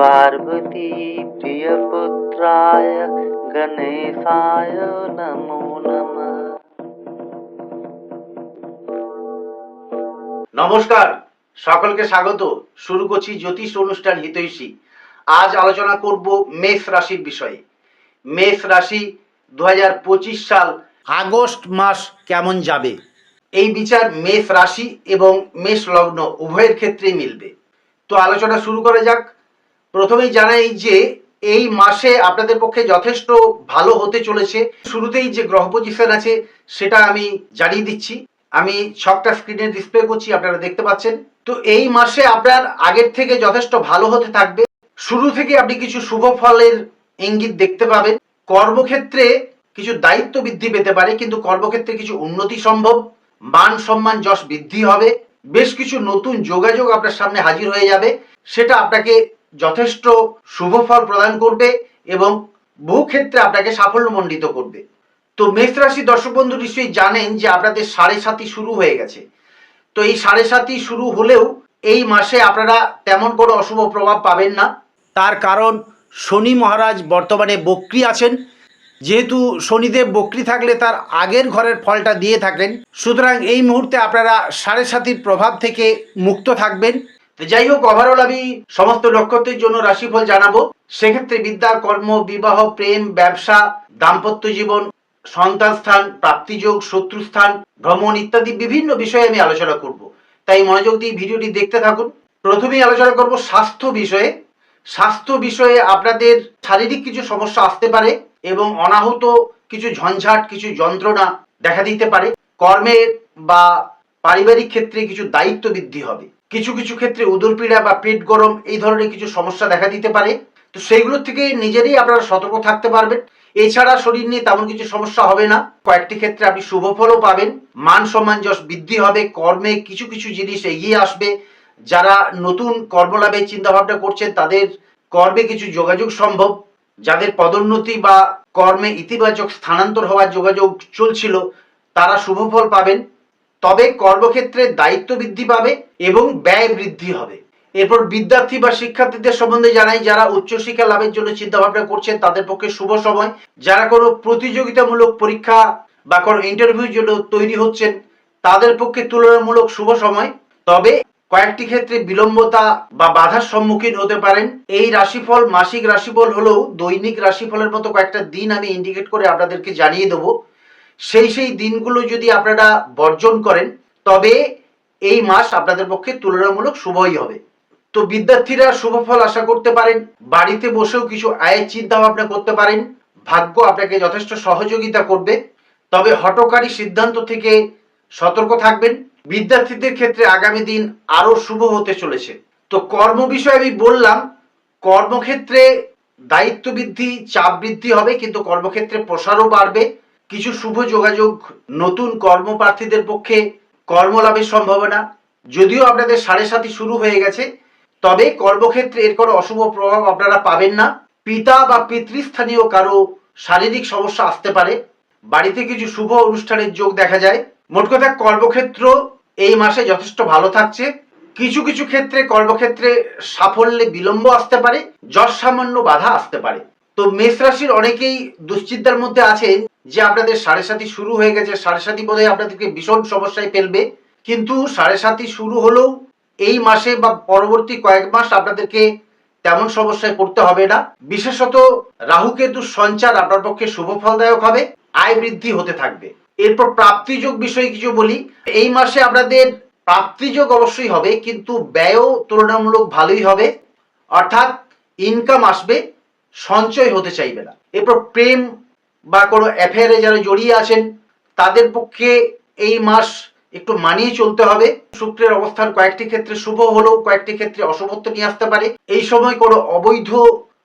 पार्वती प्रियपुत्राय गणेशाय नमो नमः নমস্কার সকলকে স্বাগত শুরু করছি জ্যোতিষ অনুষ্ঠান হিতৈষী আজ আলোচনা করব মেষ রাশির বিষয়ে মেষ রাশি দু সাল আগস্ট মাস কেমন যাবে এই বিচার মেষ রাশি এবং মেষ লগ্ন উভয়ের ক্ষেত্রেই মিলবে তো আলোচনা শুরু করা যাক প্রথমেই জানাই যে এই মাসে আপনাদের পক্ষে যথেষ্ট ভালো হতে চলেছে। শুরুতেই যে গ্রহ পজিশন আছে, সেটা আমি জানিয়ে দিচ্ছি। আমি ছকটা স্ক্রিনে ডিসপ্লে করছি, আপনারা দেখতে পাচ্ছেন। তো এই মাসে আপনার আগের থেকে যথেষ্ট ভালো হতে থাকবে। শুরু থেকে আপনি কিছু শুভ ফলের ইঙ্গিত দেখতে পাবেন। কর্মক্ষেত্রে কিছু দায়িত্ব বৃদ্ধি পেতে পারে, কিন্তু কর্মক্ষেত্রে কিছু উন্নতি সম্ভব। মান সম্মান যশ বৃদ্ধি হবে। বেশ কিছু নতুন যোগাযোগ আপনার সামনে হাজির হয়ে যাবে। সেটা আপনাকে যথেষ্ট শুভ ফল প্রদান করবে এবং বহু ক্ষেত্রে আপনাকে সাফল্যমণ্ডিত করবে। তো মেষ রাশি দর্শক বন্ধু নিশ্চয়ই জানেন যে আপনাদের সাড়ে সাতি শুরু হয়ে গেছে। তো এই সাড়ে সাতি শুরু হলেও এই মাসে আপনারা তেমন কোনো অশুভ প্রভাব পাবেন না। তার কারণ শনি মহারাজ বর্তমানে বক্রি আছেন। যেহেতু শনিদেব বক্রি থাকলে তার আগের ঘরের ফলটা দিয়ে থাকেন সুতরাং এই মুহূর্তে আপনারা সাড়ে সাতির প্রভাব থেকে মুক্ত থাকবেন। যাই হোক ওভারঅল আমি সমস্ত নক্ষত্রের জন্য রাশিফল জানাব। সেক্ষেত্রে বিদ্যা, কর্ম, বিবাহ, প্রেম, ব্যবসা, দাম্পত্য জীবন, সন্তান স্থান, প্রাপ্তিযোগ শত্রুস্থান ভ্রমণ ইত্যাদি বিভিন্ন বিষয়ে আমি আলোচনা করব। তাই মনোযোগ দিয়ে ভিডিওটি দেখতে থাকুন। প্রথমেই আলোচনা করব স্বাস্থ্য বিষয়ে। স্বাস্থ্য বিষয়ে আপনাদের শারীরিক কিছু সমস্যা আসতে পারে এবং অনাহুত কিছু ঝঞ্ঝাট, কিছু যন্ত্রণা দেখা দিতে পারে। কর্মের বা পারিবারিক ক্ষেত্রে কিছু দায়িত্ব বৃদ্ধি হবে। কিছু কিছু ক্ষেত্রে উদরপীড়া বা পেট গরম এই ধরনের কিছু সমস্যা দেখা দিতে পারে। তো সেইগুলোর থেকে নিজেরই আপনারা সতর্ক থাকতে পারবেন। এছাড়া শরীর নিয়ে তেমন কিছু সমস্যা হবে না। কয়েকটি ক্ষেত্রে আপনি শুভ ফলও পাবেন। মান সম্মান যশ বৃদ্ধি হবে। কর্মে কিছু কিছু জিনিস এগিয়ে আসবে। যারা নতুন কর্মলাভের চিন্তা ভাবনা করছেন, তাদের কর্মে কিছু যোগাযোগ সম্ভব। যাদের পদোন্নতি বা কর্মে ইতিবাচক স্থানান্তর হওয়ার যোগাযোগ চলছিল, তারা শুভ ফল পাবেন। তবে কর্মক্ষেত্রে দায়িত্ব বৃদ্ধি পাবে এবং ব্যয় বৃদ্ধি হবে। এরপর বিদ্যার্থী বা শিক্ষার্থীদের সম্বন্ধে জানাই, যারা উচ্চশিক্ষা লাভের জন্য চিন্তা ভাবনা করছেন, তাদের পক্ষে শুভ সময়। যারা কোনো প্রতিযোগিতামূলক পরীক্ষা বা কোনো ইন্টারভিউর জন্য তৈরি হচ্ছেন, তাদের পক্ষে তুলনামূলক শুভ সময়। তবে কয়েকটি ক্ষেত্রে বিলম্বতা বা বাধার সম্মুখীন হতে পারেন। এই রাশিফল মাসিক রাশিফল হলেও দৈনিক রাশিফলের মতো কয়েকটা দিন আমি ইন্ডিকেট করে আপনাদেরকে জানিয়ে দেবো। সেই সেই দিনগুলো যদি আপনারা বর্জন করেন, তবে এই মাস আপনাদের পক্ষে তুলনামূলক শুভই হবে। তো বিদ্যার্থীরা শুভ ফল আশা করতে পারেন, বাড়িতে বসেও কিছু আয়ের চিন্তা ভাবনা করতে পারেন, ভাগ্য আপনাকে যথেষ্ট সহযোগিতা করবে। তবে হটকারী সিদ্ধান্ত থেকে সতর্ক থাকবেন। বিদ্যার্থীদের ক্ষেত্রে আগামী দিন আরও শুভ হতে চলেছে। তো কর্ম বিষয়ে আমি বললাম, কর্মক্ষেত্রে দায়িত্ব বৃদ্ধি চাপ বৃদ্ধি হবে, কিন্তু কর্মক্ষেত্রে প্রসারও বাড়বে। কিছু শুভ যোগাযোগ নতুন কর্মপ্রার্থীদের পক্ষে কর্মলাভের সম্ভাবনা। যদিও আপনাদের সাড়ে সাথী শুরু হয়ে গেছে, তবে কর্মক্ষেত্রে এর কোনো অশুভ প্রভাব আপনারা পাবেন না। পিতা বা পিতৃস্থানীয় কারও শারীরিক সমস্যা আসতে পারে। বাড়িতে কিছু শুভ অনুষ্ঠানের যোগ দেখা যায়। মোট কথা, কর্মক্ষেত্র এই মাসে যথেষ্ট ভালো থাকছে। কিছু কিছু ক্ষেত্রে কর্মক্ষেত্রে সাফল্যে বিলম্ব আসতে পারে যশ সামান্য বাধা আসতে পারে। তো মেষ রাশির অনেকেই দুশ্চিন্তার মধ্যে আছেন যে আপনাদের সাড়ে সাথী শুরু হয়ে গেছে। সাড়ে সাথী বোধহয় আপনাদেরকে ভীষণ সমস্যায় ফেলবে। কিন্তু সাড়ে সাথী শুরু হলেও এই মাসে বা পরবর্তী কয়েক মাস আপনাদেরকে তেমন সমস্যায় পড়তে হবে না। বিশেষত রাহুকেতুর সঞ্চার আপনার পক্ষে শুভ ফলদায়ক হবে, আয় বৃদ্ধি হতে থাকবে। এরপর প্রাপ্তিযোগ বিষয়ে কিছু বলি। এই মাসে আপনাদের প্রাপ্তিযোগ অবশ্যই হবে, কিন্তু ব্যয়ও তুলনামূলক ভালোই হবে। অর্থাৎ ইনকাম আসবে সঞ্চয় হতে চাইবে না। এরপর প্রেম বা কোনো অ্যাফেয়ারে যারা জড়িয়ে আছেন, তাদের পক্ষে এই মাস একটু মানিয়ে চলতে হবে। শুক্রের অবস্থান কয়েকটি ক্ষেত্রে শুভ হলেও কয়েকটি ক্ষেত্রে অশুভত্ব নিয়ে আসতে পারে। এই সময় কোনো অবৈধ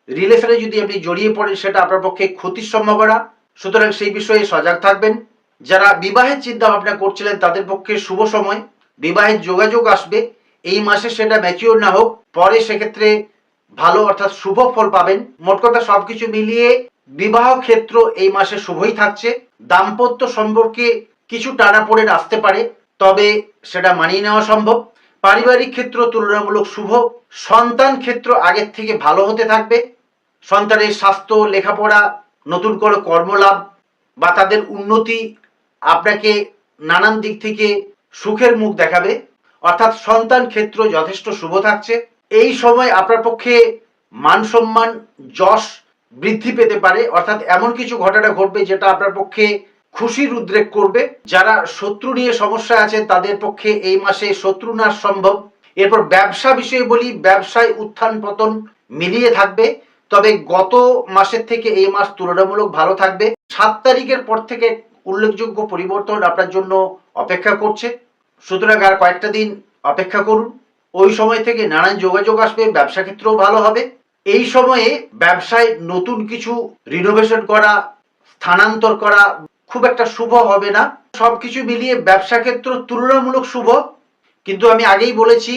রিলেশনে যদি আপনি জড়িয়ে পড়েন, সেটা আপনার পক্ষে ক্ষতির সম্ভাবনা। সুতরাং সেই বিষয়ে সজাগ থাকবেন। যারা বিবাহের চিন্তা ভাবনা করছিলেন, তাদের পক্ষে শুভ সময়। বিবাহের যোগাযোগ আসবে। এই মাসে সেটা ম্যাচিওর না হোক। পরে সেক্ষেত্রে ভালো অর্থাৎ শুভ ফল পাবেন। মোট কথা সবকিছু মিলিয়ে বিবাহ ক্ষেত্র এই মাসে শুভই থাকছে। দাম্পত্য সম্পর্কে কিছু টানাপোড়েন আসতে পারে, তবে সেটা মানিয়ে নেওয়া সম্ভব। পারিবারিক ক্ষেত্র তুলনামূলক শুভ, সন্তান ক্ষেত্র আগের থেকে ভালো হতে থাকবে। সন্তানের স্বাস্থ্য, লেখাপড়া, নতুন করে কর্মলাভ বা তাদের উন্নতি আপনাকে নানান দিক থেকে সুখের মুখ দেখাবে। অর্থাৎ সন্তান ক্ষেত্র যথেষ্ট শুভ থাকছে। এই সময় আপনার পক্ষে মান সম্মান, যশ বৃদ্ধি পেতে পারে। অর্থাৎ এমন কিছু ঘটনা ঘটবে যেটা আপনার পক্ষে খুশির উদ্রেক করবে। যারা শত্রু নিয়ে সমস্যা আছেন, তাদের পক্ষে এই মাসে শত্রু নাশ সম্ভব। এরপর ব্যবসা বিষয়ে বলি, ব্যবসায় উত্থান পতন মিলিয়ে থাকবে। তবে গত মাসের থেকে এই মাস তুলনামূলক ভালো থাকবে। সাত তারিখের পর থেকে উল্লেখযোগ্য পরিবর্তন আপনার জন্য অপেক্ষা করছে। সুতরাং আর কয়েকটা দিন অপেক্ষা করুন। ওই সময় থেকে নানান যোগাযোগ আসবে, ব্যবসা ক্ষেত্রেও ভালো হবে। এই সময়ে ব্যবসায় নতুন কিছু রিনোভেশন করা, স্থানান্তর করা খুব একটা শুভ হবে না। সবকিছু মিলিয়ে ব্যবসা ক্ষেত্র তুলনামূলক শুভ। কিন্তু আমি আগেই বলেছি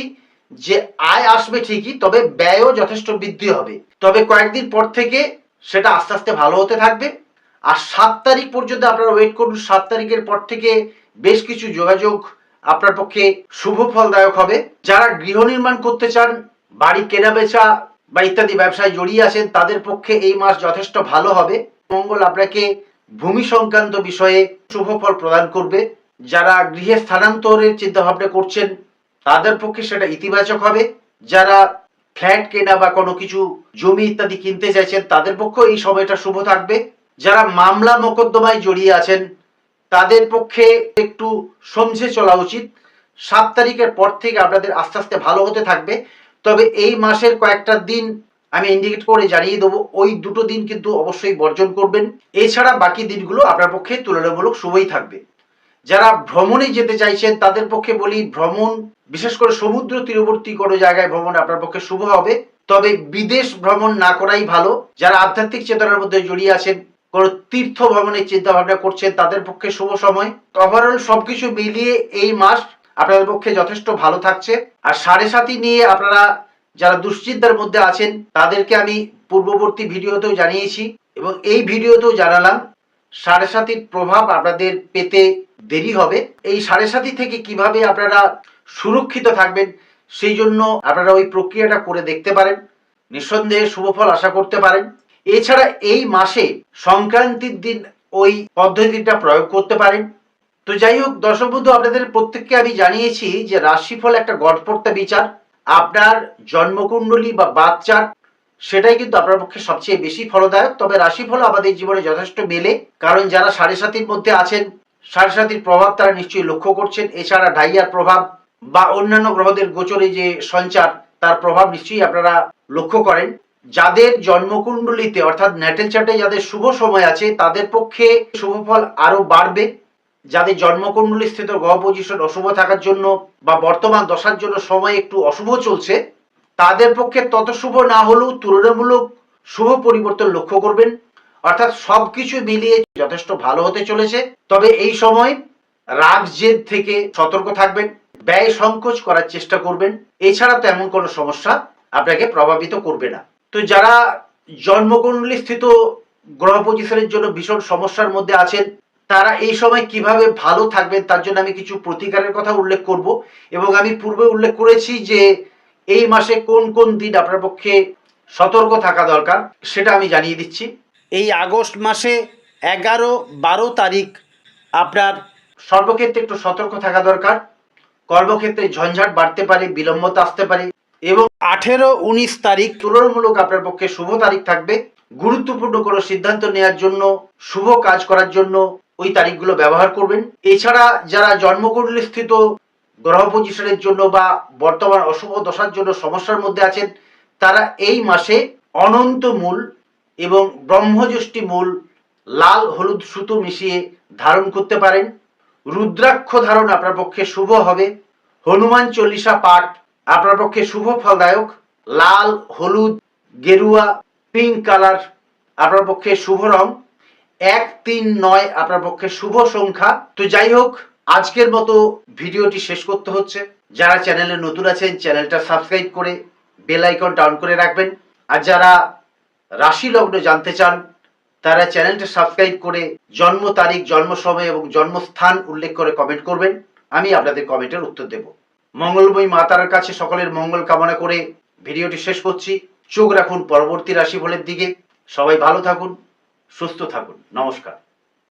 যে আয় আসবে ঠিকই, তবে ব্যয়ও যথেষ্ট বৃদ্ধি হবে। তবে কয়েকদিন পর থেকে সেটা আস্তে আস্তে ভালো হতে থাকবে। আর সাত তারিখ পর্যন্ত আপনারা ওয়েট করুন, সাত তারিখের পর থেকে বেশ কিছু যোগাযোগ আপনার পক্ষে শুভ ফলদায়ক হবে। যারা গৃহ নির্মাণ করতে চান, বাড়ি কেনা বেচা বা ইত্যাদি ব্যবসায় জড়িয়ে আছেন, তাদের পক্ষে এই মাস যথেষ্ট ভালো হবে। মঙ্গল আপনাকে ভূমি সংক্রান্ত বিষয়ে শুভ ফল প্রদান করবে। যারা গৃহে স্থানান্তরের চিন্তা ভাবনা করছেন, তাদের পক্ষে সেটা ইতিবাচক হবে। যারা ফ্ল্যাট কেনা বা কোনো কিছু, জমি ইত্যাদি কিনতে চাইছেন, তাদের পক্ষে এই সময়টা শুভ থাকবে। যারা মামলা মোকদ্দমায় জড়িয়ে আছেন তাদের পক্ষে একটু সমঝে চলা উচিত। সাত তারিখের পর থেকে আপনাদের আস্তে আস্তে ভালো হতে থাকবে। তবে এই মাসের কয়েকটা দিন আমি ইন্ডিকেট করে জানিয়ে দেবো। ওই দুটো দিন কিন্তু অবশ্যই বর্জন করবেন। এছাড়া বাকি দিনগুলো আপনার পক্ষে তুলনামূলক শুভই থাকবে। যারা ভ্রমণে যেতে চাইছেন, তাদের পক্ষে বলি ভ্রমণ, বিশেষ করে সমুদ্র তীরবর্তী কোনো জায়গায় ভ্রমণ আপনার পক্ষে শুভ হবে। তবে বিদেশ ভ্রমণ না করাই ভালো। যারা আধ্যাত্মিক চেতনার মধ্যে জড়িয়ে আছেন কোন তীর্থ ভ্রমণের চিন্তা ভাবনা করছেন তাদের পক্ষে শুভ সময়। ওভারঅল সবকিছু মিলিয়ে এই মাস আপনাদের পক্ষে যথেষ্ট ভালো থাকছে। আর সাড়ে সাথী নিয়ে আপনারা যারা দুশ্চিন্তার মধ্যে আছেন, তাদেরকে আমি পূর্ববর্তী ভিডিওতেও জানিয়েছি এবং এই ভিডিওতেও জানালাম সাড়ে সাতির প্রভাব আপনাদের পেতে দেরি হবে। এই সাড়ে সাথী থেকে কীভাবে আপনারা সুরক্ষিত থাকবেন, সেই জন্য আপনারা ওই প্রক্রিয়াটা করে দেখতে পারেন। নিঃসন্দেহে শুভফল আশা করতে পারেন। এছাড়া এই মাসে সংক্রান্তির দিন ওই পদ্ধতিটা প্রয়োগ করতে পারেন। তো যাই হোক, দর্শক বন্ধু, আপনাদের প্রত্যেককে আমি জানিয়েছি যে রাশিফল একটা গড়পড়তা বিচার। আপনার জন্মকুণ্ডলী বা বাচ্চার সেটাই কিন্তু আপনার পক্ষে সবচেয়ে বেশি ফলদায়ক। তবে রাশিফল আমাদের জীবনে যথেষ্ট মেলে, কারণ যারা সাড়ে সাতির মধ্যে আছেন, সাড়ে সাতির প্রভাব তারা নিশ্চয়ই লক্ষ্য করছেন। এছাড়া ডাইয়ার প্রভাব বা অন্যান্য গ্রহদের গোচরে যে সঞ্চার, তার প্রভাব নিশ্চয়ই আপনারা লক্ষ্য করেন। যাদের জন্মকুণ্ডলিতে, অর্থাৎ ন্যাটেল চার্টে যাদের শুভ সময় আছে, তাদের পক্ষে শুভ ফল আরও বাড়বে। যাদের জন্মকুণ্ডলী স্থিত গ্রহ পজিশন অশুভ থাকার জন্য বা বর্তমান দশার জন্য সময় একটু অশুভ চলছে, তাদের পক্ষে তত শুভ না হলেও তুলনামূলক শুভ পরিবর্তন লক্ষ্য করবেন। অর্থাৎ সবকিছু মিলিয়ে যথেষ্ট ভালো হতে চলেছে। তবে এই সময় রাগ জেদ থেকে সতর্ক থাকবেন, ব্যয় সংকোচ করার চেষ্টা করবেন। এছাড়া তেমন কোনো সমস্যা আপনাকে প্রভাবিত করবে না। তো যারা জন্মকুণ্ডলী স্থিত গ্রহ পজিশনের জন্য ভীষণ সমস্যার মধ্যে আছেন তারা এই সময় কীভাবে ভালো থাকবেন তার জন্য আমি কিছু প্রতিকারের কথা উল্লেখ করব এবং আমি পূর্বে উল্লেখ করেছি যে এই মাসে কোন কোন দিন আপনার পক্ষে সতর্ক থাকা দরকার সেটা আমি জানিয়ে দিচ্ছি। এই আগস্ট মাসে এগারো বারো তারিখ আপনার সর্বক্ষেত্রে একটু সতর্ক থাকা দরকার কর্মক্ষেত্রে ঝঞ্ঝাট বাড়তে পারে বিলম্বতা আসতে পারে এবং আঠেরো উনিশ তারিখ তুলনামূলক আপনার পক্ষে শুভ তারিখ থাকবে। গুরুত্বপূর্ণ কোনো সিদ্ধান্ত নেওয়ার জন্য, শুভ কাজ করার জন্য ওই তারিখগুলো ব্যবহার করবেন। এছাড়া যারা জন্মকুণ্ডলী স্থিত গ্রহ পজিশনের জন্য বা বর্তমান অশুভ দশার জন্য সমস্যার মধ্যে আছেন, তারা এই মাসে অনন্ত মূল এবং ব্রহ্মযষ্টি মূল লাল হলুদ সুতো মিশিয়ে ধারণ করতে পারেন। রুদ্রাক্ষ ধারণ আপনার পক্ষে শুভ হবে। হনুমান চল্লিশা পাঠ আপনার পক্ষে শুভ ফলদায়ক, লাল, হলুদ, গেরুয়া পিঙ্ক কালার আপনার পক্ষে শুভ রং, এক, তিন, নয় আপনার পক্ষে শুভ সংখ্যা। তো যাই হোক, আজকের মতো ভিডিওটি শেষ করতে হচ্ছে। যারা চ্যানেলে নতুন আছেন, চ্যানেলটা সাবস্ক্রাইব করে বেল আইকনটা অন করে রাখবেন। আর যারা রাশি লগ্ন জানতে চান, তারা চ্যানেলটা সাবস্ক্রাইব করে জন্ম তারিখ জন্ম সময় এবং জন্মস্থান উল্লেখ করে কমেন্ট করবেন। আমি আপনাদের কমেন্টের উত্তর দেব। মঙ্গলময়ী মাতার কাছে সকলের মঙ্গল কামনা করে ভিডিওটি শেষ করছি। চোখ রাখুন, পরবর্তী রাশিফলের দিকে। সবাই ভালো থাকুন, সুস্থ থাকুন। নমস্কার।